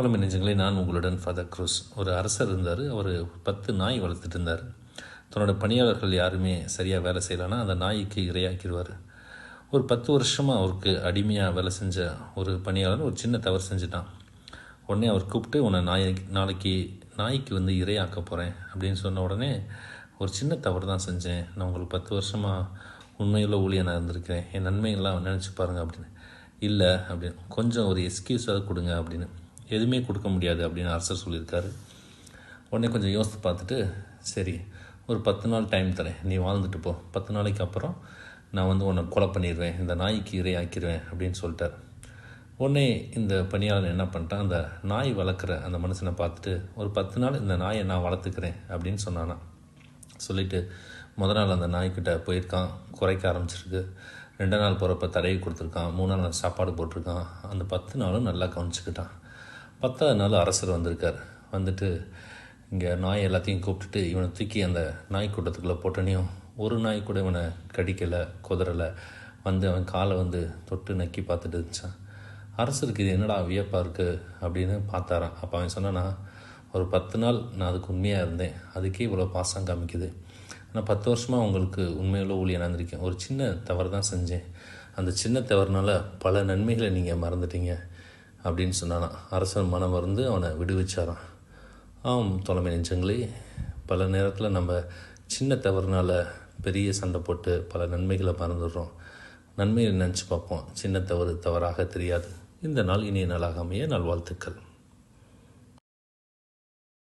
குழம்பு நெஞ்சங்களே நான் உங்களுடன் ஃபாதர் க்ரூஸ் ஒரு அரசர் இருந்தார் அவர் பத்து நாய் வளர்த்துட்டு இருந்தார். தன்னோட பணியாளர்கள் யாருமே சரியாக வேலை செய்யலைன்னா அந்த நாய்க்கு இரையாக்கிடுவார் ஒரு பத்து வருஷமாக அவருக்கு அடிமையாக வேலை செஞ்ச ஒரு பணியாளர் ஒரு சின்ன தவறு செஞ்சுட்டான். உடனே அவர் கூப்பிட்டு உன்னை நாய் நாளைக்கு நாய்க்கு வந்து இரையாக்க போகிறேன் அப்படின்னு சொன்ன உடனே ஒரு சின்ன தவறு தான் செஞ்சேன். நான் உங்களுக்கு பத்து வருஷமாக உண்மையுள்ள ஊழியனாக இருந்திருக்கிறேன். என் நன்மைகள்லாம் நினச்சி பாருங்கள் அப்படின்னு. இல்லை அப்படின்னு. கொஞ்சம் ஒரு எக்ஸ்கியூஸாக கொடுங்க அப்படின்னு. எதுவுமே கொடுக்க முடியாது அப்படின்னு அரசர் சொல்லியிருக்காரு. உடனே கொஞ்சம் யோசித்து பார்த்துட்டு சரி ஒரு பத்து நாள் டைம் தரேன். நீ வாழ்ந்துட்டு போ. பத்து நாளைக்கு அப்புறம் நான் வந்து உன்னை கொலை பண்ணிடுவேன். இந்த நாய்க்கு இரையாக்கிடுவேன் அப்படின்னு சொல்லிட்டார். உடனே இந்த பணியாளர் என்ன பண்ணிட்டான்? அந்த நாய் வளர்க்குற அந்த மனுஷனை பார்த்துட்டு ஒரு பத்து நாள் இந்த நாயை நான் வளர்த்துக்கிறேன் அப்படின்னு சொன்னானா சொல்லிவிட்டு முத நாள் அந்த நாய்க்கிட்ட போயிருக்கான். குறைக்க ஆரம்பிச்சிருக்கு. ரெண்டு நாள் போகிறப்ப தடவி கொடுத்துருக்கான். மூணு நாள் சாப்பாடு போட்டிருக்கான். அந்த பத்து நாளும் நல்லா கவனிச்சுக்கிட்டான். பத்தாவது நாள் அரசர் வந்திருக்கார். வந்துட்டு இங்கே நாய் எல்லாத்தையும் கூப்பிட்டுட்டு இவனை தூக்கி அந்த நாய் கூட்டத்துக்குள்ளே போட்டனையும் ஒரு நாய் கூட இவனை கடிக்கலை குதறலை. வந்து அவன் காலை வந்து தொட்டு நக்கி பார்த்துட்டு இருந்துச்சான் அரசருக்கு இது என்னடா வியப்பாக இருக்குது அப்படின்னு பார்த்தாரான் அப்போ அவன் சொன்னான்னா ஒரு பத்து நாள் நான் அதுக்கு உண்மையாக இருந்தேன். அதுக்கே இவ்வளோ பாசம் காமிக்குது. நான் பத்து வருஷமாக உங்களுக்கு உண்மையுள்ள ஊழியனாக இருந்திருக்கேன். ஒரு சின்ன தவறு தான் செஞ்சேன். அந்த சின்ன தவறுனால பல நன்மைகளை நீங்கள் மறந்துட்டீங்க. அப்படின்னு சொன்னானா அரசன் மனம் வந்து அவனை விடுவிச்சாரான் ஆம் தொலைமை நெஞ்சங்களே பல நேரத்தில் நம்ம சின்ன தவறுனால பெரிய சண்டை போட்டு பல நன்மைகளை மறந்துடுறோம். நன்மையை நினச்சி பார்ப்போம். சின்ன தவறு தவறாக தெரியாது. இந்த நாள் இனிய நாளாக அமைய நல்வாழ்த்துக்கள்.